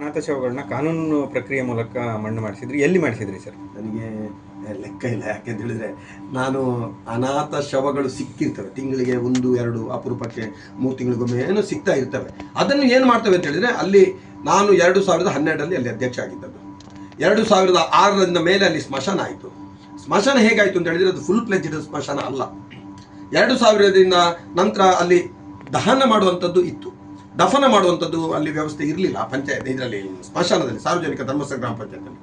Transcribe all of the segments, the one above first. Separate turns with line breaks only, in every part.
ಅನಾಥ ಶವಗಳನ್ನ ಕಾನೂನು ಪ್ರಕ್ರಿಯೆ ಮೂಲಕ ಮಣ್ಣು ಮಾಡಿಸಿದ್ರಿ? ಎಲ್ಲಿ ಮಾಡಿಸಿದ್ರಿ ಸರ್?
ನನಗೆ ಲೆಕ್ಕ ಇಲ್ಲ. ಯಾಕೆಂತ ಹೇಳಿದ್ರೆ, ನಾನು ಅನಾಥ ಶವಗಳು ಸಿಕ್ಕಿರ್ತವೆ. ತಿಂಗಳಿಗೆ ಒಂದು, ಎರಡು ಅಪರೂಪಕ್ಕೆ ಮೂರು ತಿಂಗಳಿಗೊಮ್ಮೆ ಏನೋ ಸಿಗ್ತಾ ಇರ್ತವೆ. ಅದನ್ನು ಏನು ಮಾಡ್ತವೆ ಅಂತ ಹೇಳಿದ್ರೆ, ಅಲ್ಲಿ ನಾನು ಎರಡು ಸಾವಿರದ ಹನ್ನೆರಡರಲ್ಲಿ ಅಲ್ಲಿ ಅಧ್ಯಕ್ಷ ಆಗಿದ್ದದ್ದು. ಎರಡು ಸಾವಿರದ ಆರರಿಂದ ಮೇಲೆ ಅಲ್ಲಿ ಸ್ಮಶಾನ ಆಯಿತು. ಸ್ಮಶಾನ ಹೇಗಾಯಿತು ಅಂತ ಹೇಳಿದ್ರೆ, ಅದು ಫುಲ್ ಪ್ಲೆಜ್ಡ್ ಸ್ಮಶಾನ ಅಲ್ಲ. ಎರಡು ಸಾವಿರದಿಂದ ನಂತರ ಅಲ್ಲಿ ದಹನ ಮಾಡುವಂಥದ್ದು ಇತ್ತು. ದಫನ ಮಾಡುವಂಥದ್ದು ಅಲ್ಲಿ ವ್ಯವಸ್ಥೆ ಇರಲಿಲ್ಲ. ಪಂಚಾಯತ್ ಇದರಲ್ಲಿ, ಸ್ಮಶಾನದಲ್ಲಿ, ಸಾರ್ವಜನಿಕ ಧರ್ಮಸ್ಥ ಗ್ರಾಮ ಪಂಚಾಯತಲ್ಲಿ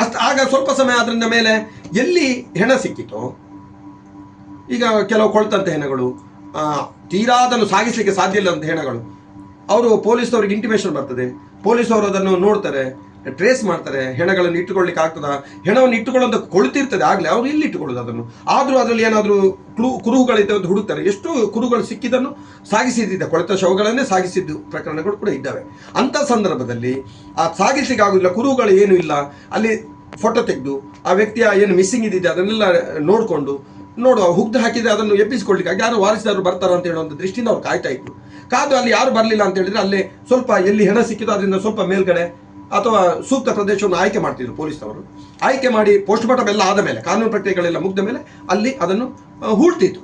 ಅಷ್ಟು, ಆಗ ಸ್ವಲ್ಪ ಸಮಯ ಅದರಿಂದ ಮೇಲೆ ಎಲ್ಲಿ ಹೆಣ ಸಿಕ್ಕಿತು, ಈಗ ಕೆಲವು ಕೊಳ್ತಂತ ಹೆಣಗಳು ತೀರಾ ಅದನ್ನು ಸಾಗಿಸಲಿಕ್ಕೆ ಸಾಧ್ಯ ಇಲ್ಲ ಅಂತ ಹೆಣಗಳು. ಅವರು ಪೊಲೀಸ್ನವ್ರಿಗೆ ಇಂಟಿಮೇಷನ್ ಬರ್ತದೆ. ಪೊಲೀಸವರು ಅದನ್ನು ನೋಡ್ತಾರೆ. ಟ್ರೇಸ್ ಮಾಡ್ತಾರೆ, ಹೆಣಗಳನ್ನು ಇಟ್ಟುಕೊಳ್ಳಿಕ್ಕೆ ಆಗ್ತದ? ಹೆಣವನ್ನು ಇಟ್ಟುಕೊಳ್ಳೋದು ಕೊಳ್ತಿರ್ತದೆ, ಆಗಲೇ ಅವ್ರು ಇಲ್ಲಿ ಇಟ್ಟುಕೊಳ್ಳೋದು ಅದನ್ನು? ಆದರೂ ಅದರಲ್ಲಿ ಏನಾದರೂ ಕ್ಲೂ ಕುರುಹುಗಳಿದ್ದ ಹುಡುಕ್ತಾರೆ. ಎಷ್ಟು ಕುರುಹುಗಳು ಸಿಕ್ಕಿದ್ದನ್ನು ಸಾಗಿಸಿದ್ದಿದ್ದ ಕೊಳೆತ ಶವಗಳನ್ನೇ ಸಾಗಿಸಿದ್ದು ಪ್ರಕರಣಗಳು ಕೂಡ ಇದ್ದಾವೆ. ಅಂಥ ಸಂದರ್ಭದಲ್ಲಿ ಆ ಸಾಗಿಸಲಿಕ್ಕೆ ಕುರುಹುಗಳು ಏನೂ ಇಲ್ಲ. ಅಲ್ಲಿ ಫೋಟೋ ತೆಗೆದು, ಆ ವ್ಯಕ್ತಿಯ ಏನು ಮಿಸ್ಸಿಂಗ್ ಇದ್ದಿದೆ, ಅದನ್ನೆಲ್ಲ ನೋಡಿಕೊಂಡು, ನೋಡುವ, ಹುಗ್ದು ಹಾಕಿದರೆ ಅದನ್ನು ಎಬ್ಬಿಸಿಕೊಳ್ಳಿಕ್ಕಾಗಿ ಯಾರು ವಾರಸಿದಾರರು ಬರ್ತಾರ ಅಂತ ಹೇಳುವಂಥ ದೃಷ್ಟಿಯಿಂದ ಅವ್ರು ಕಾಯ್ತಾ ಇತ್ತು ಕಾದು ಅಲ್ಲಿ ಯಾರು ಬರಲಿಲ್ಲ ಅಂತ ಹೇಳಿದ್ರೆ ಅಲ್ಲಿ ಸ್ವಲ್ಪ ಎಲ್ಲಿ ಹೆಣ ಸಿಕ್ಕಿದೋ ಅದರಿಂದ ಸ್ವಲ್ಪ ಮೇಲ್ಗಡೆ ಅಥವಾ ಸೂಕ್ತ ಪ್ರದೇಶವನ್ನು ಆಯ್ಕೆ ಮಾಡ್ತಿದ್ರು ಪೊಲೀಸ್ನವರು. ಆಯ್ಕೆ ಮಾಡಿ ಪೋಸ್ಟ್ ಮಾರ್ಟಮ್ ಎಲ್ಲ ಆದ ಮೇಲೆ, ಕಾನೂನು ಪ್ರಕ್ರಿಯೆಗಳೆಲ್ಲ ಮುಗ್ದ ಮೇಲೆ ಅಲ್ಲಿ ಅದನ್ನು ಹೂಳ್ತಿತ್ತು.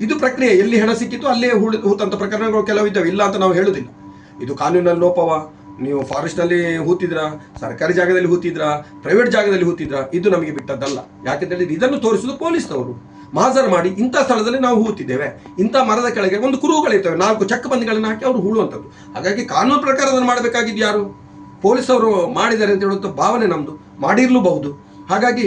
ಇದು ಪ್ರಕ್ರಿಯೆ ಎಲ್ಲಿ ಹಣ ಸಿಕ್ಕಿತ್ತು ಅಲ್ಲೇ ಹೂಳ್ ಹೂತಂಥ ಪ್ರಕರಣಗಳು ಕೆಲವು ಇದ್ದಾವೆ ಇಲ್ಲ ಅಂತ ನಾವು ಹೇಳುವುದಿಲ್ಲ. ಇದು ಕಾನೂನಲ್ಲಿ ಲೋಪವ, ನೀವು ಫಾರೆಸ್ಟ್ನಲ್ಲಿ ಹೂತಿದ್ರ, ಸರ್ಕಾರಿ ಜಾಗದಲ್ಲಿ ಹೂತಿದ್ರ ಪ್ರೈವೇಟ್ ಜಾಗದಲ್ಲಿ ಹೂತಿದ್ರ, ಇದು ನಮಗೆ ಬಿಟ್ಟದ್ದಲ್ಲ. ಯಾಕೆಂತ ಹೇಳಿದ್ರೆ ಇದನ್ನು ತೋರಿಸುವುದು ಪೊಲೀಸ್ನವರು. ಮಾಜರ್ ಮಾಡಿ ಇಂಥ ಸ್ಥಳದಲ್ಲಿ ನಾವು ಹೂತಿದ್ದೇವೆ. ಇಂಥ ಮರದ ಕೆಳಗೆ ಒಂದು ಕುರುಗಳಿರ್ತವೆ ನಾಲ್ಕು ಚಕ್ಕ ಬಂದಿಗಳನ್ನು ಹಾಕಿ ಅವರು ಹೂಳುವಂಥದ್ದು. ಹಾಗಾಗಿ ಕಾನೂನು ಪ್ರಕಾರ ಅದನ್ನು ಮಾಡಬೇಕಾಗಿದ್ದು ಯಾರು? ಪೊಲೀಸವರು ಮಾಡಿದ್ದಾರೆ ಅಂತ ಹೇಳುವಂಥ ಭಾವನೆ ನಮ್ಮದು ಮಾಡಿರಲೂಬಹುದು. ಹಾಗಾಗಿ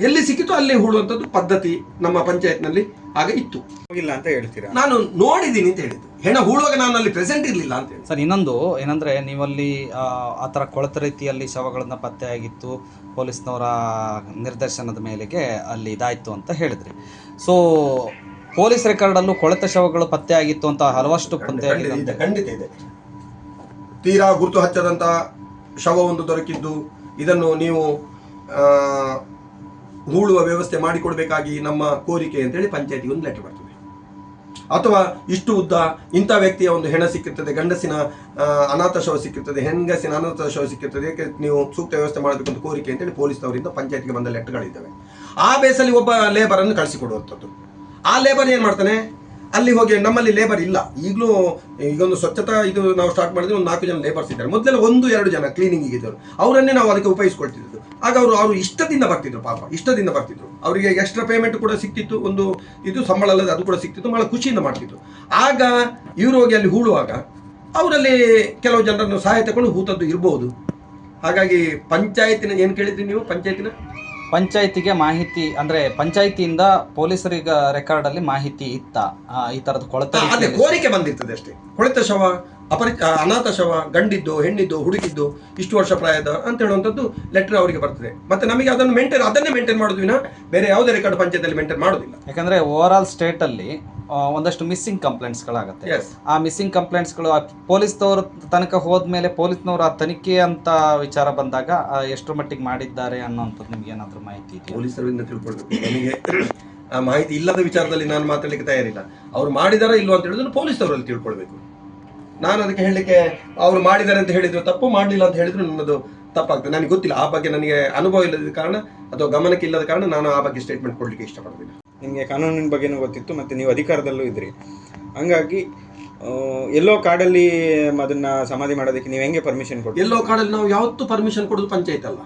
ಎಲ್ಲಿ ಸಿಕ್ಕಿತು ಅಲ್ಲಿ ಹೂಳುವಂಥದ್ದು ಪದ್ಧತಿ ನಮ್ಮ ಪಂಚಾಯತ್ನಲ್ಲಿ ಆಗ ಇತ್ತು.
ಹೋಗಿಲ್ಲ ಅಂತ ಹೇಳ್ತೀರಾ?
ನಾನು ನೋಡಿದ್ದೀನಿ ಅಂತ ಹೇಳಿದ್ದು. ಹೆಣ ಹೂಳುವಾಗ ನಾನು ಅಲ್ಲಿ ಪ್ರೆಸೆಂಟ್ ಇರಲಿಲ್ಲ ಅಂತ ಹೇಳಿ
ಸರ್ ಇನ್ನೊಂದು ಏನಂದ್ರೆ ನೀವಲ್ಲಿ ಆ, ಆ ಥರ ಕೊಳೆತ ರೀತಿಯಲ್ಲಿ ಶವಗಳನ್ನ ಪತ್ತೆಯಾಗಿತ್ತು ಪೊಲೀಸ್ನವರ ನಿರ್ದೇಶನದ ಮೇಲೆಗೆ ಅಲ್ಲಿ ಇದಾಯಿತು ಅಂತ ಹೇಳಿದ್ರಿ. ಸೊ ಪೊಲೀಸ್ ರೆಕಾರ್ಡಲ್ಲೂ ಕೊಳೆತ ಶವಗಳು ಪತ್ತೆ ಆಗಿತ್ತು ಅಂತ ಹಲವಷ್ಟು ಪತ್ತೆ
ಖಂಡಿತ ಇದೆ ಖಂಡಿತ ಇದೆ. ತೀರಾ ಗುರುತು ಹಚ್ಚದಂತ ಶವವೊಂದು ದೊರಕಿದ್ದು, ಇದನ್ನು ನೀವು ಹೂಳುವ ವ್ಯವಸ್ಥೆ ಮಾಡಿಕೊಡಬೇಕಾಗಿ ನಮ್ಮ ಕೋರಿಕೆ ಅಂತೇಳಿ ಪಂಚಾಯತಿಗೆ ಒಂದು ಲೆಟರ್ ಬರ್ತದೆ. ಅಥವಾ ಇಷ್ಟು ಉದ್ದ ಇಂಥ ವ್ಯಕ್ತಿಯ ಒಂದು ಹೆಣ ಸಿಕ್ಕಿರ್ತದೆ, ಗಂಡಸಿನ ಅನಾಥ ಶವ ಸಿಕ್ಕಿರ್ತದೆ, ಹೆಂಗಸಿನ ಅನಾಥ ಶವ ಸಿಕ್ಕಿರ್ತದೆ ಯಾಕೆ ನೀವು ಸೂಕ್ತ ವ್ಯವಸ್ಥೆ ಮಾಡಬೇಕು ಕೋರಿಕೆ ಅಂತೇಳಿ ಪೊಲೀಸ್ನವರಿಂದ ಪಂಚಾಯತ್ಗೆ ಬಂದ ಲೆಟರ್ಗಳಿದ್ದಾವೆ. ಆ ಬೇಸಲ್ಲಿ ಒಬ್ಬ ಲೇಬರನ್ನು ಕಳಿಸಿಕೊಡುವಂಥದ್ದು. ಆ ಲೇಬರ್ ಏನು ಮಾಡ್ತಾನೆ? ಅಲ್ಲಿ ಹೋಗಿ ನಮ್ಮಲ್ಲಿ ಲೇಬರ್ ಇಲ್ಲ. ಈಗಲೂ ಈಗೊಂದು ಸ್ವಚ್ಛತಾ ಇದು ನಾವು ಸ್ಟಾರ್ಟ್ ಮಾಡಿದ್ರೆ ಒಂದು ನಾಲ್ಕು ಜನ ಲೇಬರ್ಸ್ ಇದ್ದಾರೆ. ಮೊದಲೆಲ್ಲ ಒಂದು, ಎರಡು ಜನ ಕ್ಲೀನಿಂಗ್ ಇದ್ದರು ಅವರನ್ನೇ ನಾವು ಅದಕ್ಕೆ ಉಪಯೋಗಿಸ್ಕೊಳ್ತಿದ್ದು ಆಗ ಅವರು ಅವರು ಇಷ್ಟದಿಂದ ಬರ್ತಿದ್ರು ಪಾಪ, ಇಷ್ಟದಿಂದ ಬರ್ತಿದ್ರು. ಅವರಿಗೆ ಎಕ್ಸ್ಟ್ರಾ ಪೇಮೆಂಟ್ ಕೂಡ ಸಿಕ್ತಿತ್ತು, ಒಂದು ಇದು ಸಂಬಳ ಅಲ್ಲದೆ ಅದು ಕೂಡ ಸಿಕ್ತಿತ್ತು, ಬಹಳ ಖುಷಿಯಿಂದ ಮಾಡ್ತಿದ್ರು. ಆಗ ಇವರು ಹೋಗಿ ಅಲ್ಲಿ ಹೂಳುವಾಗ ಅವರಲ್ಲಿ ಕೆಲವು ಜನರನ್ನು ಸಹಾಯ ತಗೊಂಡು ಹೂತದ್ದು ಇರ್ಬೋದು. ಹಾಗಾಗಿ ಪಂಚಾಯತಿನ ಏನು ಕೇಳಿದ್ರಿ ನೀವು, ಪಂಚಾಯತಿನ?
ಪಂಚಾಯತಿಗೆ ಮಾಹಿತಿ ಅಂದ್ರೆ ಪಂಚಾಯತಿಯಿಂದ ಪೊಲೀಸರಿಗ ರೆಕಾರ್ಡಲ್ಲಿ ಮಾಹಿತಿ ಇತ್ತ. ಈ ತರದ ಕೊಳೆತ
ಅದೇ ಕೋರಿಕೆ ಬಂದಿರ್ತದೆ ಅಷ್ಟೇ. ಕೊಳೆತ ಶವ ಅಪರಿ ಅನಾಥ ಶವ ಗಂಡಿದ್ದು ಹೆಣ್ಣಿದ್ದು ಹುಡುಗಿದ್ದು ಇಷ್ಟು ವರ್ಷ ಪ್ರಾಯದ ಅಂತ ಹೇಳುವಂಥದ್ದು ಲೆಟರ್ ಅವರಿಗೆ ಬರ್ತದೆ. ಮತ್ತೆ ನಮಗೆ ಅದನ್ನು ಮೇಂಟೈನ್ ಅದನ್ನೇ ಮೇಂಟೈನ್ ಮಾಡೋದು ವಿನ ಬೇರೆ ಯಾವುದೇ ರೆಕಾರ್ಡ್ ಪಂಚಾಯತಲ್ಲಿ ಮೇಂಟೈನ್ ಮಾಡೋದಿಲ್ಲ.
ಯಾಕಂದ್ರೆ ಓವರ್ ಆಲ್ ಸ್ಟೇಟ್ ಅಲ್ಲಿ ಒಂದಷ್ಟು ಮಿಸ್ಸಿಂಗ್ ಕಂಪ್ಲೇಂಟ್ಸ್ಗಳಾಗತ್ತೆ ಆ ಮಿಸ್ಸಿಂಗ್ ಕಂಪ್ಲೇಂಟ್ಸ್ಗಳು ಪೊಲೀಸ್ನವ್ರ ತನಕ ಹೋದ್ಮೇಲೆ ಪೊಲೀಸ್ನವರು ಆ ತನಿಖೆ ಅಂತ ವಿಚಾರ ಬಂದಾಗ ಎಷ್ಟು ಎಷ್ಟರ ಮಟ್ಟಿಗೆ ಮಾಡಿದ್ದಾರೆ ಅನ್ನೋಂಥದ್ದು ನಿಮ್ಗೆ ಏನಾದರೂ ಮಾಹಿತಿ ಇದೆ
ಪೊಲೀಸರಿಂದ ತಿಳ್ಕೊಳ್ಬೇಕು. ನನಗೆ ಆ ಮಾಹಿತಿ ಇಲ್ಲದ ವಿಚಾರದಲ್ಲಿ ನಾನು ಮಾತಾಡಲಿಕ್ಕೆ ತಯಾರಿಲ್ಲ. ಅವ್ರು ಮಾಡಿದಾರ ಇಲ್ಲ ಅಂತ ಹೇಳಿದ್ರೆ ಪೊಲೀಸವರಲ್ಲಿ ತಿಳ್ಕೊಳ್ಬೇಕು. ನಾನು ಅದಕ್ಕೆ ಹೇಳಲಿಕ್ಕೆ ಅವರು ಮಾಡಿದ್ದಾರೆ ಅಂತ ಹೇಳಿದ್ರು ತಪ್ಪು ಮಾಡಲಿಲ್ಲ ಅಂತ ಹೇಳಿದ್ರು ನನ್ನದು ತಪ್ಪಾಗ್ತದೆ. ನನಗೆ ಗೊತ್ತಿಲ್ಲ ಆ ಬಗ್ಗೆ ನನಗೆ ಅನುಭವ ಇಲ್ಲದ ಕಾರಣ ಅಥವಾ ಗಮನಕ್ಕೆ ಇಲ್ಲದ ಕಾರಣ ನಾನು ಆ ಬಗ್ಗೆ ಸ್ಟೇಟ್ಮೆಂಟ್ ಕೊಡಲಿಕ್ಕೆ ಇಷ್ಟಪಡೋದಿಲ್ಲ
ನಿಮಗೆ ಕಾನೂನಿನ ಬಗ್ಗೆನೂ ಗೊತ್ತಿತ್ತು ಮತ್ತು ನೀವು ಅಧಿಕಾರದಲ್ಲೂ ಇದ್ರಿ. ಹಂಗಾಗಿ ಎಲ್ಲೋ ಕಾಡಲ್ಲಿ ಅದನ್ನ ಸಮಾಧಿ ಮಾಡೋದಕ್ಕೆ ನೀವು ಹೆಂಗೆ ಪರ್ಮಿಷನ್ ಕೊಟ್ಟು
ಎಲ್ಲೋ ಕಾಡಲ್ಲಿ ನಾವು ಯಾವತ್ತೂ ಪರ್ಮಿಷನ್ ಕೊಡೋದು ಪಂಚಾಯತ್ ಅಲ್ಲ.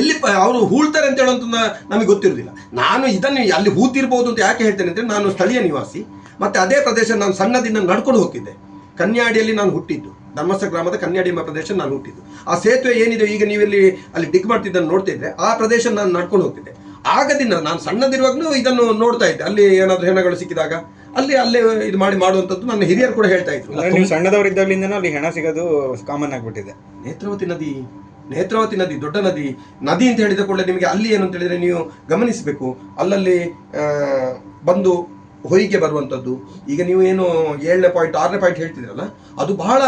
ಎಲ್ಲಿ ಅವರು ಹೂಳ್ತಾರೆ ಅಂತ ಹೇಳುವಂತ ನಮಗೆ ಗೊತ್ತಿರೋದಿಲ್ಲ ನಾನು ಇದನ್ನು ಅಲ್ಲಿ ಹೂತಿರ್ಬೋದು ಅಂತ ಯಾಕೆ ಹೇಳ್ತೇನೆ ಅಂದರೆ ನಾನು ಸ್ಥಳೀಯ ನಿವಾಸಿ ಮತ್ತೆ ಅದೇ ಪ್ರದೇಶ ನಾನು ಸಣ್ಣದಿಂದ ನಡ್ಕೊಂಡು ಹೋಗಿದ್ದೆ ಕನ್ಯಾಡಿಯಲ್ಲಿ ನಾನು ಹುಟ್ಟಿದ್ದು. ಧರ್ಮಸ್ಥ ಗ್ರಾಮದ ಕನ್ಯಾಡಿ ಎಂಬ ಪ್ರದೇಶ ನಾನು ಹುಟ್ಟಿದ್ದು. ಆ ಸೇತುವೆ ಏನಿದೆ ಈಗ ನೀವೆಲ್ಲಿ ಅಲ್ಲಿ ಡಿಗ್ ಮಾಡ್ತಿದ್ದನ್ನು ನೋಡ್ತಿದ್ರೆ ಆ ಪ್ರದೇಶ ನಾನು ನಡ್ಕೊಂಡು ಹೋಗ್ತಿದ್ದೆ. ಆಗದಿಂದ ನಾನು ಸಣ್ಣದಿರುವಾಗಲೂ ಇದನ್ನು ನೋಡ್ತಾ ಇದ್ದೆ. ಅಲ್ಲಿ ಏನಾದರೂ ಹೆಣಗಳು ಸಿಕ್ಕಿದಾಗ ಅಲ್ಲಿ ಅಲ್ಲೇ ಇದು ಮಾಡಿ ಮಾಡುವಂಥದ್ದು ನನ್ನ ಹಿರಿಯರು ಕೂಡ ಹೇಳ್ತಾ ಇದ್ರು.
ಸಣ್ಣದವರಿದ್ದಾಗಲಿಂದ ನೀವು ಸಣ್ಣದವರಿದ್ದಾಗಲಿಂದನೂ ಅಲ್ಲಿ ಹೆಣ ಸಿಗೋದು ಕಾಮನ್ ಆಗಿಬಿಟ್ಟಿದೆ.
ನೇತ್ರಾವತಿ ನದಿ ನೇತ್ರಾವತಿ ನದಿ ದೊಡ್ಡ ನದಿ ನದಿ ಅಂತ ಹೇಳಿದ ಕೂಡಲೇ ನಿಮಗೆ ಅಲ್ಲಿ ಏನು ಅಂತ ಹೇಳಿದ್ರೆ ನೀವು ಗಮನಿಸಬೇಕು. ಅಲ್ಲಲ್ಲಿ ಬಂದು ಹೊಯ್ಗೆ ಬರುವಂಥದ್ದು ಈಗ ನೀವು ಏನು ಏಳನೇ ಪಾಯಿಂಟ್ ಆರನೇ ಪಾಯಿಂಟ್ ಹೇಳ್ತಿದ್ರಲ್ಲ, ಅದು ಬಹಳ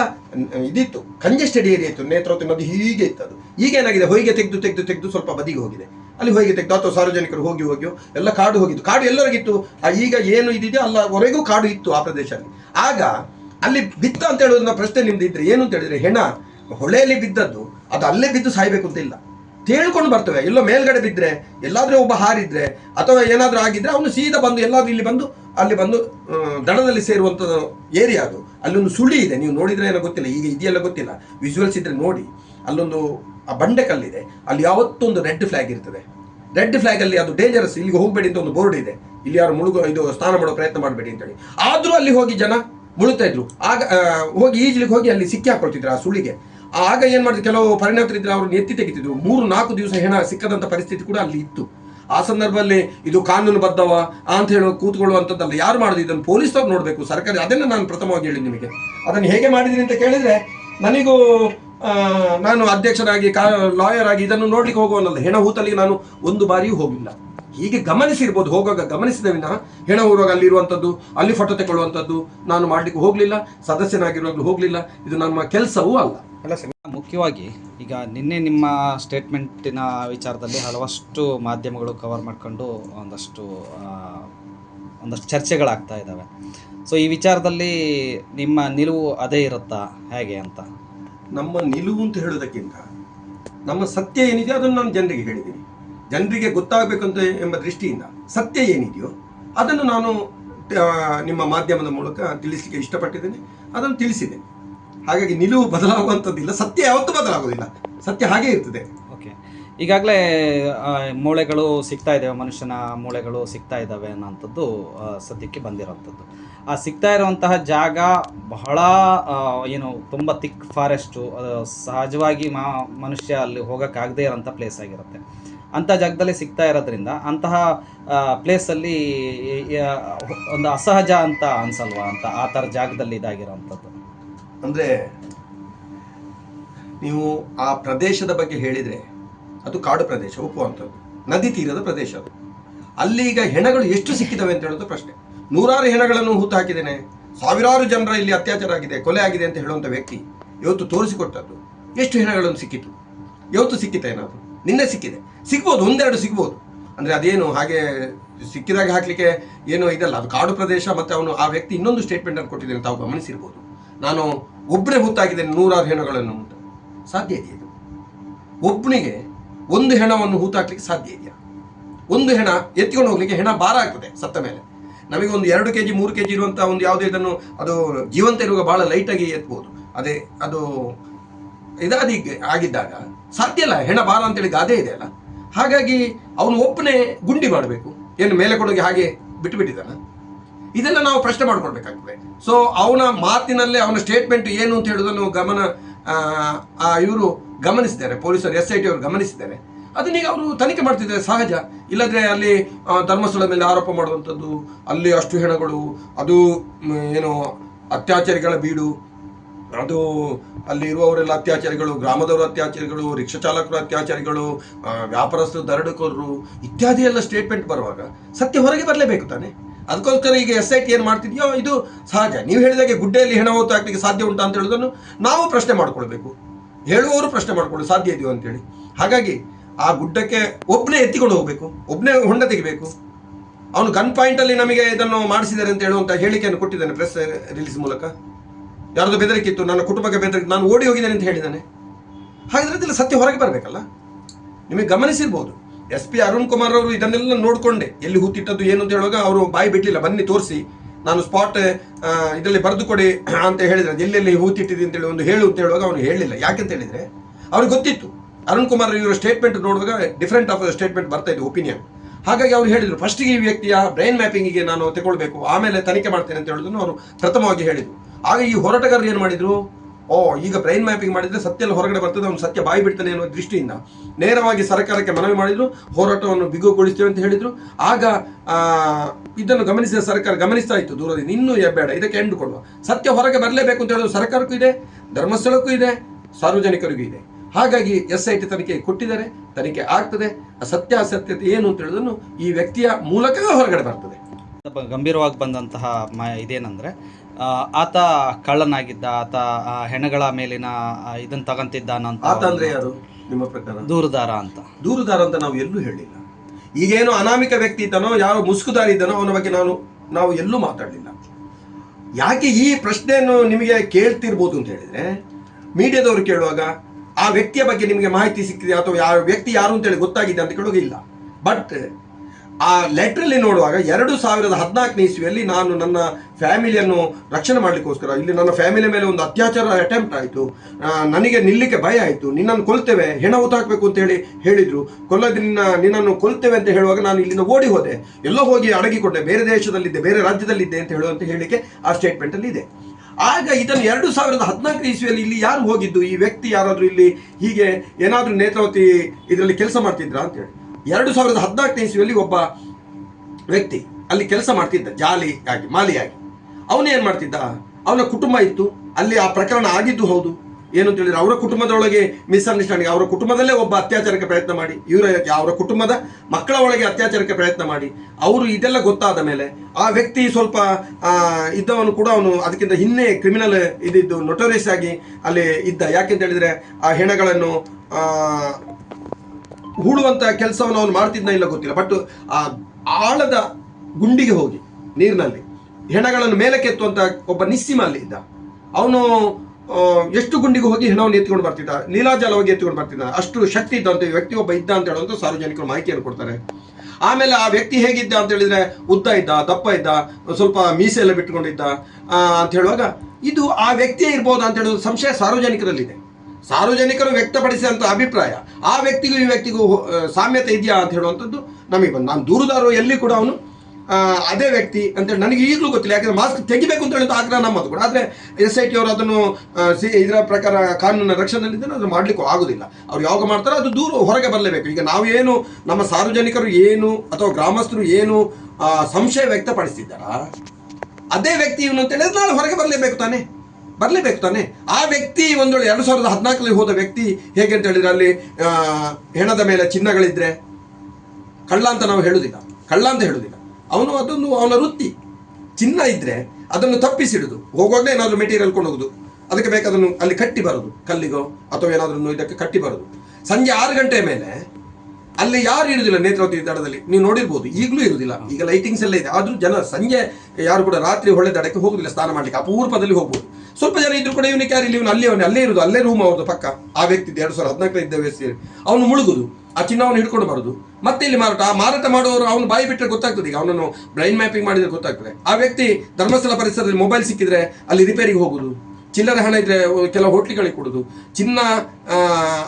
ಇದಿತ್ತು. ಕಂಜೆಸ್ಟೆಡ್ ಏರಿಯಾ ಇತ್ತು. ನೇತ್ರಾವತಿ ಅದು ಹೀಗೆ ಇತ್ತು ಅದು ಈಗ ಏನಾಗಿದೆ? ಹೊಯ್ಗೆ ತೆಗೆದು ತೆಗೆದು ತೆಗೆದು ಸ್ವಲ್ಪ ಬದಿಗೆ ಹೋಗಿದೆ. ಅಲ್ಲಿ ಹೊಯ್ಗೆ ತೆಗೆದು, ಅಥವಾ ಸಾರ್ವಜನಿಕರು ಹೋಗಿ, ಹೋಗ್ಯೋ, ಎಲ್ಲ ಕಾಡು ಹೋಗಿತ್ತು. ಕಾಡು ಎಲ್ಲರಿಗಿತ್ತು. ಈಗ ಏನು ಇದಿದೆಯೋ ಅಲ್ಲವರೆಗೂ ಕಾಡು ಇತ್ತು ಆ ಪ್ರದೇಶದಲ್ಲಿ. ಆಗ ಅಲ್ಲಿ ಬಿತ್ತ ಅಂತ ಹೇಳೋದನ್ನ ಪ್ರಶ್ನೆ ನಿಮ್ದು ಇದ್ರೆ ಏನು ಅಂತ ಹೇಳಿದ್ರೆ, ಹೆಣ ಹೊಳೆಯಲ್ಲಿ ಬಿದ್ದದ್ದು, ಅದು ಅಲ್ಲೇ ಬಿದ್ದು ಸಾಯ್ಬೇಕು ಅಂತ ಇಲ್ಲ. ತೇಳ್ಕೊಂಡು ಬರ್ತವೆ. ಎಲ್ಲೋ ಮೇಲ್ಗಡೆ ಬಿದ್ದರೆ ಎಲ್ಲಾದರೂ ಒಬ್ಬ ಹಾರಿದ್ರೆ, ಅಥವಾ ಏನಾದರೂ ಆಗಿದ್ರೆ, ಅವನು ಸೀದಾ ಬಂದು, ಎಲ್ಲಾದ್ರೂ ಇಲ್ಲಿ ಬಂದು ಅಲ್ಲಿ ಬಂದು ದಡದಲ್ಲಿ ಸೇರುವಂಥ ಏರಿಯಾ ಅದು. ಅಲ್ಲೊಂದು ಸುಳಿ ಇದೆ. ನೀವು ನೋಡಿದ್ರೆ ಏನೋ ಗೊತ್ತಿಲ್ಲ. ಈಗ ಇದೆಯಲ್ಲ ಗೊತ್ತಿಲ್ಲ. ವಿಜುವಲ್ಸ್ ಇದ್ರೆ ನೋಡಿ. ಅಲ್ಲೊಂದು, ಆ ಬಂಡೆ ಕಲ್ಲಿದೆ. ಅಲ್ಲಿ ಯಾವತ್ತೊಂದು ರೆಡ್ ಫ್ಲಾಗ್ ಇರ್ತದೆ. ರೆಡ್ ಫ್ಲಾಗ್ ಅಲ್ಲಿ ಅದು ಡೇಂಜರಸ್ ಇಲ್ಲಿಗೆ ಹೋಗಬೇಡಿ ಅಂತ ಒಂದು ಬೋರ್ಡ್ ಇದೆ. ಇಲ್ಲಿ ಯಾರು ಮುಳುಗು, ಇದು ಸ್ನಾನ ಮಾಡೋ ಪ್ರಯತ್ನ ಮಾಡಬೇಡಿ ಅಂತೇಳಿ. ಆದ್ರೂ ಅಲ್ಲಿ ಹೋಗಿ ಜನ ಮುಳುಗ್ತಾ ಇದ್ರು. ಆಗ ಹೋಗಿ ಈಜಲಿಗೆ ಹೋಗಿ ಅಲ್ಲಿ ಸಿಕ್ಕಿ ಹಾಕೊಳ್ತಿದ್ರು ಆ ಸುಳಿಗೆ ಆಗ ಏನು ಮಾಡಿದ್ರು? ಕೆಲವು ಪರಿಣತರಿದ್ರೆ ಅವ್ರನ್ನ ಎತ್ತಿ ತೆಗಿತಿದ್ರು. ಮೂರು, ನಾಲ್ಕು ದಿವಸ ಹೆಣ ಸಿಕ್ಕದಂತ ಪರಿಸ್ಥಿತಿ ಕೂಡ ಅಲ್ಲಿ ಇತ್ತು. ಆ ಸಂದರ್ಭದಲ್ಲಿ ಇದು ಕಾನೂನು ಬದ್ಧವ ಅಂತ ಹೇಳುವ ಕೂತ್ಕೊಳ್ಳುವಂಥದ್ದಲ್ಲ. ಯಾರು ಮಾಡುದು? ಇದನ್ನು ಪೊಲೀಸ್ನವ್ರು ನೋಡಬೇಕು. ಸರ್ಕಾರ ಅದನ್ನು ನಾನು ಪ್ರಥಮವಾಗಿ ಹೇಳಿ ನಿಮಗೆ. ಅದನ್ನು ಹೇಗೆ ಮಾಡಿದ್ದೀನಿ ಅಂತ ಕೇಳಿದ್ರೆ, ನನಗೂ ನಾನು ಅಧ್ಯಕ್ಷರಾಗಿ, ಕಾ, ಲಾಯರ್ ಆಗಿ ಇದನ್ನು ನೋಡ್ಲಿಕ್ಕೆ ಹೋಗುವನಲ್ಲ. ಹೆಣ ಹೂತಲ್ಲಿಗೆ ನಾನು ಒಂದು ಬಾರಿಯೂ ಹೋಗಿಲ್ಲ. ಹೀಗೆ ಗಮನಿಸಿರ್ಬೋದು ಹೋಗುವಾಗ ಗಮನಿಸಿದ ವಿನ ಹೆಣ ಊರುವಾಗ ಅಲ್ಲಿರುವಂಥದ್ದು ಅಲ್ಲಿ ಫೋಟೋ ತಗೊಳ್ಳುವಂಥದ್ದು ನಾನು ಮಾಡ್ಲಿಕ್ಕೆ ಹೋಗಲಿಲ್ಲ ಸದಸ್ಯನಾಗಿರುವಾಗಲೂ ಹೋಗಲಿಲ್ಲ ಇದು ನಮ್ಮ ಕೆಲಸವೂ ಅಲ್ಲ.
ಅಲ್ಲ ಸರ್
ಮುಖ್ಯವಾಗಿ ಈಗ ನಿನ್ನೆ ನಿಮ್ಮ ಸ್ಟೇಟ್ಮೆಂಟಿನ ವಿಚಾರದಲ್ಲಿ ಹಲವಷ್ಟು ಮಾಧ್ಯಮಗಳು ಕವರ್ ಮಾಡ್ಕೊಂಡು ಒಂದಷ್ಟು ಒಂದಷ್ಟು ಚರ್ಚೆಗಳಾಗ್ತಾ ಇದ್ದಾವೆ ಸೊ ಈ ವಿಚಾರದಲ್ಲಿ ನಿಮ್ಮ ನಿಲುವು ಅದೇ ಇರುತ್ತಾ? ಹೇಗೆ ಅಂತ?
ನಮ್ಮ ನಿಲುವು ಅಂತ ಹೇಳೋದಕ್ಕಿಂತ ನಮ್ಮ ಸತ್ಯ ಏನಿದೆ ಅದನ್ನು ನಾನು ಜನರಿಗೆ ಹೇಳಿದ್ದೀನಿ. ಜನರಿಗೆ ಗೊತ್ತಾಗಬೇಕು ಅಂತ ಎಂಬ ದೃಷ್ಟಿಯಿಂದ ಸತ್ಯ ಏನಿದೆಯೋ ಅದನ್ನು ನಾನು ನಿಮ್ಮ ಮಾಧ್ಯಮದ ಮೂಲಕ ತಿಳಿಸಲಿಕ್ಕೆ ಇಷ್ಟಪಟ್ಟಿದ್ದೇನೆ. ಅದನ್ನು ತಿಳಿಸಿದೆ. ಹಾಗಾಗಿ ನಿಲುವು ಬದಲಾಗುವಂಥದ್ದಿಲ್ಲ. ಸತ್ಯ ಯಾವತ್ತೂ ಬದಲಾಗೋದಿಲ್ಲ ಸತ್ಯ ಹಾಗೇ ಇರ್ತದೆ.
ಓಕೆ. ಈಗಾಗಲೇ ಮೂಳೆಗಳು ಸಿಗ್ತಾ ಇದ್ದಾವೆ, ಮನುಷ್ಯನ ಮೂಳೆಗಳು ಸಿಗ್ತಾ ಇದ್ದಾವೆ ಅನ್ನೋಂಥದ್ದು ಸದ್ಯಕ್ಕೆ ಬಂದಿರೋವಂಥದ್ದು ಆ, ಸಿಗ್ತಾ ಇರುವಂತಹ ಜಾಗ ಬಹಳ ಏನು, ತುಂಬ ತಿಕ್ ಫಾರೆಸ್ಟು. ಸಹಜವಾಗಿ ಮಾ, ಮನುಷ್ಯ ಅಲ್ಲಿ ಹೋಗೋಕ್ಕಾಗದೇ ಇರೋಂಥ ಪ್ಲೇಸ್ ಆಗಿರುತ್ತೆ. ಅಂಥ ಜಾಗದಲ್ಲಿ ಸಿಗ್ತಾ ಇರೋದ್ರಿಂದ ಅಂತಹ ಪ್ಲೇಸಲ್ಲಿ ಒಂದು ಅಸಹಜ ಅಂತ ಅನ್ಸಲ್ವಾ? ಅಂತ ಆ ಥರ ಜಾಗದಲ್ಲಿ ಇದಾಗಿರೋವಂಥದ್ದು
ಅಂದರೆ ನೀವು ಆ ಪ್ರದೇಶದ ಬಗ್ಗೆ ಹೇಳಿದರೆ ಅದು ಕಾಡು ಪ್ರದೇಶ ಉಪ್ಪುವಂಥದ್ದು ನದಿ ತೀರದ ಪ್ರದೇಶ ಅದು. ಅಲ್ಲಿ ಈಗ ಹೆಣಗಳು ಎಷ್ಟು ಸಿಕ್ಕಿದವೆ ಅಂತ ಹೇಳೋದು ಪ್ರಶ್ನೆ. ನೂರಾರು ಹೆಣಗಳನ್ನು ಹೂತು ಹಾಕಿದ್ದೇನೆ. ಸಾವಿರಾರು ಜನರ ಇಲ್ಲಿ ಅತ್ಯಾಚಾರ ಆಗಿದೆ, ಕೊಲೆ ಆಗಿದೆ ಅಂತ ಹೇಳುವಂಥ ವ್ಯಕ್ತಿ ಇವತ್ತು ತೋರಿಸಿಕೊಟ್ಟದ್ದು ಎಷ್ಟು ಹೆಣಗಳನ್ನು ಸಿಕ್ಕಿತು? ಇವತ್ತು ಸಿಕ್ಕಿತ ಏನಾದರೂ? ನಿನ್ನೆ ಸಿಕ್ಕಿದೆ. ಸಿಗ್ಬೋದು, ಒಂದೆರಡು ಸಿಗ್ಬೋದು. ಅಂದರೆ ಅದೇನು ಹಾಗೆ ಸಿಕ್ಕಿದಾಗ ಹಾಕಲಿಕ್ಕೆ ಏನೋ ಇದಲ್ಲ. ಅದು ಕಾಡು ಪ್ರದೇಶ ಮತ್ತು ಅವನು ಆ ವ್ಯಕ್ತಿ ಇನ್ನೊಂದು ಸ್ಟೇಟ್ಮೆಂಟನ್ನು ಕೊಟ್ಟಿದ್ದೇನೆ, ತಾವು ಗಮನಿಸಿರ್ಬೋದು. ನಾನು ಒಬ್ಬನೇ ಹುತ್ತಾಗಿದ್ದೇನೆ ನೂರಾರು ಹೆಣಗಳನ್ನು ಅಂತ ಸಾಧ್ಯ ಇದೆಯಾ ಇದು? ಒಬ್ಬನಿಗೆ ಒಂದು ಹೆಣವನ್ನು ಹೂತಾಕ್ಲಿಕ್ಕೆ ಸಾಧ್ಯ ಇದೆಯಾ? ಒಂದು ಹೆಣ ಎತ್ತಿಕೊಂಡು ಹೋಗ್ಲಿಕ್ಕೆ ಹೆಣ ಭಾರ ಆಗ್ತದೆ ಸತ್ತ ಮೇಲೆ. ನಮಗೆ ಒಂದು ಎರಡು ಕೆ ಜಿ ಮೂರು ಕೆ ಜಿ ಇರುವಂಥ ಒಂದು ಯಾವುದೇ ಇದನ್ನು ಅದು ಜೀವಂತ ಇರುವಾಗ ಭಾಳ ಲೈಟಾಗಿ ಎತ್ಬೋದು. ಅದೇ, ಅದು ಇದಾದಿ ಆಗಿದ್ದಾಗ ಸಾಧ್ಯ ಇಲ್ಲ, ಹೆಣ ಬಾಲ ಅಂತೇಳಿ ಗಾದೆ ಇದೆ ಅಲ್ಲ. ಹಾಗಾಗಿ ಅವನು ಒಪ್ಪನೆ ಗುಂಡಿ ಮಾಡಬೇಕು. ಏನು ಮೇಲೆ ಕೊಡೋಗಿ ಹಾಗೆ ಬಿಟ್ಟುಬಿಟ್ಟಿದ್ದಾನ ಇದೆಲ್ಲ ನಾವು ಪ್ರಶ್ನೆ ಮಾಡ್ಕೊಳ್ಬೇಕಾಗ್ತದೆ. ಸೊ ಅವನ ಮಾತಿನಲ್ಲೇ ಅವನ ಸ್ಟೇಟ್ಮೆಂಟ್ ಏನು ಅಂತ ಹೇಳೋದನ್ನು ಗಮನ ಇವರು ಗಮನಿಸಿದ್ದಾರೆ, ಪೊಲೀಸರು ಎಸ್ ಐ ಟಿ ಅವರು ಗಮನಿಸಿದ್ದಾರೆ. ಅದನ್ನೀಗ ಅವರು ತನಿಖೆ ಮಾಡ್ತಿದ್ದಾರೆ, ಸಹಜ. ಇಲ್ಲದ್ರೆ ಅಲ್ಲಿ ಧರ್ಮಸ್ಥಳ ಮೇಲೆ ಆರೋಪ ಮಾಡುವಂಥದ್ದು, ಅಲ್ಲಿ ಅಷ್ಟು ಹೆಣಗಳು, ಅದು ಏನು, ಅತ್ಯಾಚಾರಿಗಳ ಬೀಡು, ಅದು ಅಲ್ಲಿ ಇರುವವರೆಲ್ಲ ಅತ್ಯಾಚಾರಿಗಳು, ಗ್ರಾಮದವರು ಅತ್ಯಾಚಾರಿಗಳು, ರಿಕ್ಷಾ ಚಾಲಕರು ಅತ್ಯಾಚಾರಿಗಳು ವ್ಯಾಪಾರಸ್ಥರು ದರಡುಕೋರರು ಇತ್ಯಾದಿ ಎಲ್ಲ ಸ್ಟೇಟ್ಮೆಂಟ್ ಬರುವಾಗ ಸತ್ಯ ಹೊರಗೆ ಬರಲೇಬೇಕು ತಾನೆ? ಅದಕ್ಕೋಸ್ಕರ ಈಗ ಎಸ್ ಐ ಟಿ ಏನು ಮಾಡ್ತಿದ್ಯೋ ಇದು ಸಹಜ. ನೀವು ಹೇಳಿದಾಗೆ ಗುಡ್ಡೆಯಲ್ಲಿ ಹೆಣ ಹೊತ್ತು ಹಾಕ್ಲಿಕ್ಕೆ ಸಾಧ್ಯ ಉಂಟಾ ಅಂತ ಹೇಳೋದನ್ನು ನಾವು ಪ್ರಶ್ನೆ ಮಾಡ್ಕೊಳ್ಬೇಕು. ಹೇಳುವವರು ಪ್ರಶ್ನೆ ಮಾಡ್ಕೊಳ್ಳಿ ಸಾಧ್ಯ ಇದೆಯೋ ಅಂತೇಳಿ. ಹಾಗಾಗಿ ಆ ಗುಡ್ಡಕ್ಕೆ ಒಬ್ಬನೇ ಎತ್ತಿಕೊಂಡು ಹೋಗಬೇಕು ಒಬ್ಬನೇ ಹೊಂಡ ತೆಗಿಬೇಕು. ಅವನು ಗನ್ ಪಾಯಿಂಟಲ್ಲಿ ನಮಗೆ ಇದನ್ನು ಮಾಡಿಸಿದ್ದಾರೆ ಅಂತ ಹೇಳುವಂಥ ಹೇಳಿಕೆಯನ್ನು ಕೊಟ್ಟಿದ್ದಾನೆ ಪ್ರೆಸ್ ರಿಲೀಸ್ ಮೂಲಕ. ಯಾರ್ದು ಬೆದರಿಕೆ ಇತ್ತು, ನನ್ನ ಕುಟುಂಬಕ್ಕೆ ಬೆದರಿಕೆ ನಾನು ಓಡಿ ಹೋಗಿದ್ದೇನೆ ಅಂತ ಹೇಳಿದ್ದಾನೆ. ಹಾಗಾದ್ರೆ ಸತ್ಯ ಹೊರಗೆ ಬರಬೇಕಲ್ಲ? ನಿಮಗೆ ಗಮನಿಸಿರ್ಬೋದು. ಎಸ್ ಪಿ ಅರುಣ್ ಕುಮಾರ್ ಅವರು ಇದನ್ನೆಲ್ಲ ನೋಡಿಕೊಂಡೆ. ಎಲ್ಲಿ ಹೂತಿಟ್ಟದ್ದು ಏನು ಅಂತ ಹೇಳುವಾಗ ಅವರು ಬಾಯಿ ಬಿಡ್ಲಿಲ್ಲ, ಬನ್ನಿ ತೋರಿಸಿ. ನಾನು ಸ್ಪಾಟ್ ಇದರಲ್ಲಿ ಬರೆದು ಕೊಡಿ ಅಂತ ಹೇಳಿದ್ರೆ ಎಲ್ಲೆಲ್ಲಿ ಹೂತಿಟ್ಟಿದೆ ಅಂತೇಳಿ ಒಂದು ಹೇಳು ಅಂತ ಹೇಳುವಾಗ ಅವನು ಹೇಳಿಲ್ಲ. ಯಾಕೆಂತ ಹೇಳಿದ್ರೆ, ಅವ್ರಿಗೆ ಗೊತ್ತಿತ್ತು. ಅರುಣ್ ಕುಮಾರ್ ಇವರ ಸ್ಟೇಟ್ಮೆಂಟ್ ನೋಡುವಾಗ ಡಿಫ್ರೆಂಟ್ ಆಫ್ ಸ್ಟೇಟ್ಮೆಂಟ್ ಬರ್ತಾ ಇದೆ ಒಪಿನಿಯನ್ ಹಾಗಾಗಿ ಅವ್ರು ಹೇಳಿದರು ಫಸ್ಟಿಗೆ ಈ ವ್ಯಕ್ತಿಯ ಬ್ರೈನ್ ಮ್ಯಾಪಿಂಗಿಗೆ ನಾನು ತಗೊಳ್ಬೇಕು, ಆಮೇಲೆ ತನಿಖೆ ಮಾಡ್ತೇನೆ ಅಂತ ಹೇಳೋದನ್ನು ಅವರು ಪ್ರಥಮವಾಗಿ ಹೇಳಿದ್ರು. ಆಗ ಈ ಹೋರಾಟಗಾರರು ಏನು ಮಾಡಿದ್ರು? ಓ, ಈಗ ಬ್ರೈನ್ ಮ್ಯಾಪಿಂಗ್ ಮಾಡಿದರೆ ಸತ್ಯ ಹೊರಗಡೆ ಬರ್ತದೆ, ಅವನು ಸತ್ಯ ಬಾಯಿ ಬಿಡ್ತಾನೆ ಅನ್ನೋ ದೃಷ್ಟಿಯಿಂದ. ನೇರವಾಗಿ ಸರ್ಕಾರಕ್ಕೆ ಮನವಿ ಮಾಡಿದ್ರು, ಹೋರಾಟವನ್ನು ಬಿಗುಗೊಳಿಸ್ತೇವೆ ಅಂತ ಹೇಳಿದರು. ಆಗ ಇದನ್ನು ಗಮನಿಸಿದ ಸರ್ಕಾರ ಗಮನಿಸ್ತಾ ಇತ್ತು ದೂರದಿಂದ. ಇನ್ನೂ ಬೇಡ, ಇದಕ್ಕೆ ಎಂಡು ಕೊಡುವ. ಸತ್ಯ ಹೊರಗೆ ಬರಲೇಬೇಕು ಅಂತ ಹೇಳಿದ್ರು ಸರ್ಕಾರಕ್ಕೂ ಇದೆ, ಧರ್ಮಸ್ಥಳಕ್ಕೂ ಇದೆ, ಸಾರ್ವಜನಿಕರಿಗೂ ಇದೆ. ಹಾಗಾಗಿ ಎಸ್ ಐ ಟಿ ತನಿಖೆ ಕೊಟ್ಟಿದ್ದಾರೆ, ತನಿಖೆ ಆಗ್ತದೆ. ಸತ್ಯಾಸತ್ಯತೆ ಏನು ಅಂತ ಹೇಳೋದನ್ನು ಈ ವ್ಯಕ್ತಿಯ ಮೂಲಕವೇ ಹೊರಗಡೆ ಬರ್ತದೆ.
ಸ್ವಲ್ಪ ಗಂಭೀರವಾಗಿ ಬಂದಂತಹ ಮ ಇದೇನೆಂದರೆ ಆತ ಕಳ್ಳನಾಗಿದ್ದ ಆತ ಆ ಹೆಣಗಳ ಮೇಲಿನ ಇದನ್ನು ತಗಂತಿದ್ದ ಅಂತ
ಆತ ಅಂದ್ರೆ ಯಾರು? ನಿಮ್ಮ ಪ್ರಕಾರ?
ದೂರುದಾರ ಅಂತ.
ದೂರುದಾರ ಅಂತ ನಾವು ಎಲ್ಲೂ ಹೇಳಿಲ್ಲ. ಈಗೇನು ಅನಾಮಿಕ ವ್ಯಕ್ತಿ ಇದ್ದಾನೋ ಯಾರು ಮುಸುಕುದಾರಿ ಇದ್ದಾನೋ ಅವನ ಬಗ್ಗೆ ನಾನು ನಾವು ಎಲ್ಲೂ ಮಾತಾಡಲಿಲ್ಲ. ಯಾಕೆ ಈ ಪ್ರಶ್ನೆಯನ್ನು ನಿಮಗೆ ಕೇಳ್ತಿರ್ಬೋದು ಅಂತ ಹೇಳಿದ್ರೆ ಮೀಡಿಯಾದವರು ಕೇಳುವಾಗ ಆ ವ್ಯಕ್ತಿಯ ಬಗ್ಗೆ ನಿಮಗೆ ಮಾಹಿತಿ ಸಿಕ್ಕಿದೆ ಅಥವಾ ಯಾವ ವ್ಯಕ್ತಿ ಯಾರು ಅಂತೇಳಿ ಗೊತ್ತಾಗಿದೆ ಅಂತ ಕೇಳುವಾಗ ಇಲ್ಲ. ಬಟ್ ಆ ಲೆಟ್ರಲ್ಲಿ ನೋಡುವಾಗ ಎರಡು ಸಾವಿರದ ಹದಿನಾಲ್ಕನೇ ಇಸ್ವಿಯಲ್ಲಿ ನಾನು ನನ್ನ ಫ್ಯಾಮಿಲಿಯನ್ನು ರಕ್ಷಣೆ ಮಾಡಲಿಕ್ಕೋಸ್ಕರ, ಇಲ್ಲಿ ನನ್ನ ಫ್ಯಾಮಿಲಿ ಮೇಲೆ ಒಂದು ಅತ್ಯಾಚಾರ ಅಟೆಂಪ್ಟ್ ಆಯಿತು. ನನಗೆ ನಿಲ್ಲಿಕ್ಕೆ ಭಯ ಆಯಿತು. ನಿನ್ನನ್ನು ಕೊಲ್ತೇವೆ, ಹೆಣ ಊತಾಕಬೇಕು ಅಂತ ಹೇಳಿ ಹೇಳಿದರು. ಕೊಲ್ಲೋದು ನಿನ್ನ ನಿನ್ನನ್ನು ಕೊಲ್ತೇವೆ ಅಂತ ಹೇಳುವಾಗ ನಾನು ಇಲ್ಲಿಂದ ಓಡಿ ಹೋದೆ. ಎಲ್ಲೋ ಹೋಗಿ ಅಡಗಿಕೊಂಡೆ. ಬೇರೆ ದೇಶದಲ್ಲಿದ್ದೆ, ಬೇರೆ ರಾಜ್ಯದಲ್ಲಿದ್ದೆ ಅಂತ ಹೇಳುವಂತ ಹೇಳಿಕೆ ಆ ಸ್ಟೇಟ್ಮೆಂಟಲ್ಲಿ ಇದೆ. ಆಗ ಇದನ್ನು ಎರಡು ಸಾವಿರದ ಹದಿನಾಲ್ಕು ಇಸ್ವಿಯಲ್ಲಿ ಇಲ್ಲಿ ಯಾರು ಹೋಗಿದ್ದು? ಈ ವ್ಯಕ್ತಿ ಯಾರಾದರೂ ಇಲ್ಲಿ ಹೀಗೆ ಏನಾದರೂ ನೇತ್ರಾವತಿ ಇದರಲ್ಲಿ ಕೆಲಸ ಮಾಡ್ತಿದ್ರಾ ಅಂತ ಹೇಳಿ. ಎರಡು ಸಾವಿರದ ಹದಿನಾಲ್ಕನೇ ಇಸ್ವಿಯಲ್ಲಿ ಒಬ್ಬ ವ್ಯಕ್ತಿ ಅಲ್ಲಿ ಕೆಲಸ ಮಾಡ್ತಿದ್ದ, ಜಾಲಿಯಾಗಿ, ಮಾಲಿಯಾಗಿ. ಅವನು ಏನು ಮಾಡ್ತಿದ್ದ? ಅವನ ಕುಟುಂಬ ಇತ್ತು. ಅಲ್ಲಿ ಆ ಪ್ರಕರಣ ಆಗಿದ್ದು ಹೌದು. ಏನು ಅಂತ ಹೇಳಿದ್ರೆ ಅವರ ಕುಟುಂಬದೊಳಗೆ ಮಿಸ್ಅಂಡರ್ಸ್ಟ್ಯಾಂಡಿಂಗ್ ಅವರ ಕುಟುಂಬದಲ್ಲೇ ಒಬ್ಬ ಅತ್ಯಾಚಾರಕ್ಕೆ ಪ್ರಯತ್ನ ಮಾಡಿ. ಇವರ ಅವರ ಕುಟುಂಬದ ಮಕ್ಕಳ ಒಳಗೆ ಅತ್ಯಾಚಾರಕ್ಕೆ ಪ್ರಯತ್ನ ಮಾಡಿ. ಅವರು ಇದೆಲ್ಲ ಗೊತ್ತಾದ ಮೇಲೆ ಆ ವ್ಯಕ್ತಿ ಸ್ವಲ್ಪ ಇದ್ದವನು ಕೂಡ ಅವನು ಅದಕ್ಕಿಂತ ಹಿಂದೆ ಕ್ರಿಮಿನಲ್ ಇದ್ದಿದ್ದು ನೊಟೋರಿಯಸ್ ಆಗಿ ಅಲ್ಲಿ ಇದ್ದ. ಯಾಕೆಂತ ಹೇಳಿದ್ರೆ ಆ ಹೆಣಗಳನ್ನು ಆ, ಹೂಳುವಂತ ಕೆಲಸವನ್ನು ಅವನು ಮಾಡ್ತಿದ್ದ ಇಲ್ಲ ಗೊತ್ತಿಲ್ಲ. ಬಟ್ ಆ ಆಳದ ಗುಂಡಿಗೆ ಹೋಗಿ ನೀರಿನಲ್ಲಿ. ಹೆಣಗಳನ್ನು ಮೇಲಕ್ಕೆ ಎತ್ತುವಂತ ಒಬ್ಬ ನಿಸ್ಸಿಮ ಅಲ್ಲಿ ಇದ್ದ. ಅವನು ಎಷ್ಟು ಗುಂಡಿಗೂ ಹೋಗಿ ಹೆಣವನ್ನು ಎತ್ಕೊಂಡು ಬರ್ತಿದ್ದ, ನೀಲಾಜಲವಾಗಿ ಎತ್ಕೊಂಡು ಬರ್ತಿದ್ದ, ಅಷ್ಟು ಶಕ್ತಿ ಇದ್ದ ಅಂತ ವ್ಯಕ್ತಿ ಒಬ್ಬ ಇದ್ದ ಅಂತ ಹೇಳುವಂತ ಸಾರ್ವಜನಿಕರು ಮಾಹಿತಿಯನ್ನು ಕೊಡ್ತಾರೆ. ಆಮೇಲೆ ಆ ವ್ಯಕ್ತಿ ಹೇಗಿದ್ದ ಅಂತ ಹೇಳಿದ್ರೆ, ಉದ್ದ ಇದ್ದ, ದಪ್ಪ ಇದ್ದ, ಸ್ವಲ್ಪ ಮೀಸೆ ಎಲ್ಲ ಬಿಟ್ಕೊಂಡಿದ್ದ ಅಂತ ಹೇಳುವಾಗ, ಇದು ಆ ವ್ಯಕ್ತಿಯೇ ಇರ್ಬೋದು ಅಂತ ಹೇಳೋದು ಸಂಶಯ ಸಾರ್ವಜನಿಕರಲ್ಲಿದೆ. ಸಾರ್ವಜನಿಕರು ವ್ಯಕ್ತಪಡಿಸಿದಂಥ ಅಭಿಪ್ರಾಯ, ಆ ವ್ಯಕ್ತಿಗೂ ಈ ವ್ಯಕ್ತಿಗೂ ಸಾಮ್ಯತೆ ಇದೆಯಾ ಅಂತ ಹೇಳುವಂಥದ್ದು ನಮಗೆ ಬಂದು ನಾನು ದೂರದಾರೋ ಎಲ್ಲಿ ಕೂಡ ಅವನು ಅದೇ ವ್ಯಕ್ತಿ ಅಂತೇಳಿ ನನಗೆ ಈಗಲೂ ಗೊತ್ತಿಲ್ಲ. ಯಾಕಂದ್ರೆ ಮಾಸ್ಕ್ ತೆಗಿಬೇಕು ಅಂತ ಹೇಳೋದು ಆಗ್ರಹ ನಮ್ಮದು ಕೂಡ. ಆದರೆ ಎಸ್ ಐ ಟಿ ಅವರು ಅದನ್ನು ಸಿ, ಇದರ ಪ್ರಕಾರ ಕಾನೂನಿನ ರಕ್ಷಣೆಯಲ್ಲಿದ್ದರೆ ಅದನ್ನು ಮಾಡಲಿಕ್ಕೂ ಆಗೋದಿಲ್ಲ. ಅವ್ರು ಯಾವಾಗ ಮಾಡ್ತಾರೋ ಅದು ದೂರ ಹೊರಗೆ ಬರಲೇಬೇಕು. ಈಗ ನಾವು ಏನು, ನಮ್ಮ ಸಾರ್ವಜನಿಕರು ಏನು ಅಥವಾ ಗ್ರಾಮಸ್ಥರು ಏನು ಸಂಶಯ ವ್ಯಕ್ತಪಡಿಸಿದ್ದಾರ? ಅದೇ ವ್ಯಕ್ತಿ ಇವನು ಅಂತ ಹೇಳಿದ್ರೆ ನಾಳೆ ಹೊರಗೆ ಬರಲೇಬೇಕು ತಾನೆ? ಬರಲೇಬೇಕು ತಾನೆ? ಆ ವ್ಯಕ್ತಿ ಒಂದು ಎರಡು ಸಾವಿರದ ಹದಿನಾಲ್ಕರಲ್ಲಿ ಹೋದ ವ್ಯಕ್ತಿ ಹೇಗೆ ಅಂತ ಹೇಳಿದ್ರೆ ಅಲ್ಲಿ ಹೆಣದ ಮೇಲೆ ಚಿನ್ನಗಳಿದ್ರೆ ಕಳ್ಳ ಅಂತ ನಾವು ಹೇಳುವುದಿಲ್ಲ ಕಳ್ಳ ಅಂತ ಹೇಳುದಿಲ್ಲ. ಅವನು ಅದೊಂದು, ಅವನ ವೃತ್ತಿ. ಚಿನ್ನ ಇದ್ರೆ ಅದನ್ನು ತಪ್ಪಿಸಿಡುದು. ಹೋಗುವಾಗಲೇ ಏನಾದರೂ ಮೆಟೀರಿಯಲ್ ಕೊಂಡು ಅದಕ್ಕೆ ಬೇಕಾದನ್ನು ಅಲ್ಲಿ ಕಟ್ಟಿ ಬರೋದು. ಕಲ್ಲಿಗೋ ಅಥವಾ ಏನಾದ್ರೂ ಇದಕ್ಕೆ ಕಟ್ಟಿ ಬರೋದು. ಸಂಜೆ ಆರು ಗಂಟೆ ಮೇಲೆ ಅಲ್ಲಿ ಯಾರು ಇರುವುದಿಲ್ಲ ನೇತ್ರಾವತಿ ದಡದಲ್ಲಿ? ನೀವು ನೋಡಿರ್ಬೋದು. ಈಗಲೂ ಇರುವುದಿಲ್ಲ. ಈಗ ಲೈಟಿಂಗ್ಸ್ ಎಲ್ಲ ಇದೆ. ಆದ್ರೂ ಜನ ಸಂಜೆ ಯಾರು ಕೂಡ ರಾತ್ರಿ ಹೊಳೆ ದಡಕ್ಕೆ ಹೋಗುದಿಲ್ಲ, ಸ್ನಾನ ಮಾಡ್ಲಿಕ್ಕೆ. ಅಪೂರ್ವದಲ್ಲಿ ಹೋಗ್ಬೋದು. ಸ್ವಲ್ಪ ಜನ ಇದ್ರು ಕೂಡ ಇವನಿಗೆ ಯಾರು ಇಲ್ಲಿ ಇವನು ಅಲ್ಲೇ ಅವನು ಅಲ್ಲೇ ಇರೋದು ಅಲ್ಲೇ ರೂಮ್ ಅವ್ರದ್ದು ಪಕ್ಕ. ಆ ವ್ಯಕ್ತಿ, ಎರಡು ಸಾವಿರದ ಹದಿನಾಲ್ಕರ ಇದ್ದ ವ್ಯವಸ್ಥೆ ಅವನು ಮುಳುಗುದು. ಆ ಚಿನ್ನವನ್ನು ಹಿಡ್ಕೊಂಡು ಮತ್ತೆ ಇಲ್ಲಿ ಮಾರಾಟ, ಆ ಮಾರಾಟ ಮಾಡುವವರು ಅವನು ಬಾಯಿ ಬಿಟ್ಟರೆ ಗೊತ್ತಾಗ್ತದೆ ಈಗ ಅವನನ್ನು ಬ್ರೈನ್ ಮ್ಯಾಪಿಂಗ್ ಮಾಡಿದ್ರೆ ಗೊತ್ತಾಗ್ತದೆ. ಆ ವ್ಯಕ್ತಿ ಧರ್ಮಸ್ಥಳ ಪರಿಸರದಲ್ಲಿ ಮೊಬೈಲ್ ಸಿಕ್ಕಿದ್ರೆ ಅಲ್ಲಿ ರಿಪೇರಿಗೆ ಹೋಗುದು. ಚಿಲ್ಲರೆ ಹಣ ಇದ್ರೆ ಕೆಲವು ಹೋಟ್ಲಿಗಳಿಗೆ ಕೊಡುದು. ಚಿನ್ನ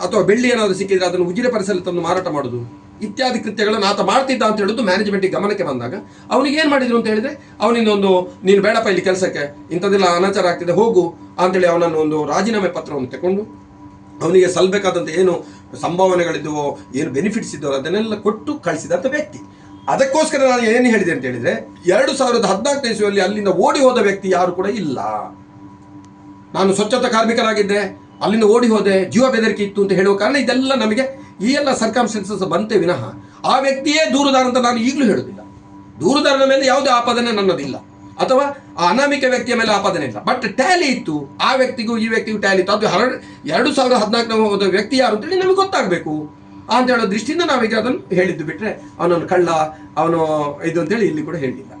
ಅಥವಾ ಬೆಳ್ಳಿ ಏನಾದರೂ ಸಿಕ್ಕಿದ್ರೆ ಅದನ್ನು ಉಜಿರೆ ಪರಿಸರದಲ್ಲಿ ತಂದು ಮಾರಾಟ ಮಾಡುದು. ಇತ್ಯಾದಿ ಕೃತ್ಯಗಳನ್ನು ಆತ ಮಾಡ್ತಿದ್ದ ಅಂತ ಹೇಳುದು ಮ್ಯಾನೇಜ್ಮೆಂಟಿಗೆ ಗಮನಕ್ಕೆ ಬಂದಾಗ. ಅವನಿಗೆ ಏನು ಮಾಡಿದ್ರು ಅಂತ ಹೇಳಿದ್ರೆ, ಅವನಿಂದ ಒಂದು, ನೀನು ಬೇಡಪ್ಪ ಇಲ್ಲಿ ಕೆಲಸಕ್ಕೆ, ಇಂಥದ್ದೆಲ್ಲ ಅನಾಚಾರ ಆಗ್ತಿದೆ, ಹೋಗು. ಅಂತೇಳಿ ಅವನನ್ನು ಒಂದು ರಾಜೀನಾಮೆ ಪತ್ರವನ್ನು ತಗೊಂಡು ಅವನಿಗೆ ಸಲ್ಲಬೇಕಾದಂಥ ಏನು ಸಂಭಾವನೆಗಳಿದ್ದವೋ, ಏನು ಬೆನಿಫಿಟ್ಸ್ ಇದ್ದವೋ, ಅದನ್ನೆಲ್ಲ ಕೊಟ್ಟು ಕಳಿಸಿದಂಥ ವ್ಯಕ್ತಿ. ಅದಕ್ಕೋಸ್ಕರ ನಾನು ಏನು ಹೇಳಿದೆ ಅಂತ ಹೇಳಿದ್ರೆ, ಎರಡು ಸಾವಿರದ ಹದಿನಾಲ್ಕನೇ ಇಸುವಲ್ಲಿ ಅಲ್ಲಿಂದ ಓಡಿ ಹೋದ ವ್ಯಕ್ತಿ ಯಾರು ಕೂಡ ಇಲ್ಲ. ನಾನು ಸ್ವಚ್ಛತಾ ಕಾರ್ಮಿಕರಾಗಿದ್ದೆ ಅಲ್ಲಿಂದ ಓಡಿ ಹೋದೆ, ಜೀವ ಬೆದರಿಕೆ ಇತ್ತು ಅಂತ ಹೇಳುವ ಕಾರಣ ಇದೆಲ್ಲ ನಮಗೆ ಈ ಎಲ್ಲ ಸರ್ಕಮ್ಸ್ಟೆನ್ಸಸ್ ಬಂತೆ ವಿನಃ. ಆ ವ್ಯಕ್ತಿಯೇ ದೂರದಾರ ಅಂತ ನಾನು ಈಗಲೂ ಹೇಳುವುದಿಲ್ಲ. ದೂರದಾರನ ಮೇಲೆ ಯಾವುದೇ ಆಪಾದನೆ ನನ್ನದಿಲ್ಲ. ಅಥವಾ ಆ ಅನಾಮಿಕ ವ್ಯಕ್ತಿಯ ಮೇಲೆ ಆಪಾದನೆ ಇಲ್ಲ. ಬಟ್ ಟ್ಯಾಲಿ ಇತ್ತು. ಆ ವ್ಯಕ್ತಿಗೂ ಈ ವ್ಯಕ್ತಿಗೂ ಟ್ಯಾಲಿ ಇತ್ತು. ಅದು ಹರಡ್ ಎರಡು ಸಾವಿರದ ಹದಿನಾಲ್ಕನೇ ಹೋದ ವ್ಯಕ್ತಿ ಯಾರು ಅಂತೇಳಿ ನಮಗೆ ಗೊತ್ತಾಗಬೇಕು. ಅಂತ ಹೇಳೋ ದೃಷ್ಟಿಯಿಂದ ನಾವೀಗ ಅದನ್ನು ಹೇಳಿದ್ದು ಬಿಟ್ರೆ ಅವನನ್ನು ಕಳ್ಳ, ಅವನು ಇದು ಅಂತೇಳಿ ಇಲ್ಲಿ ಕೂಡ ಹೇಳಿಲ್ಲ.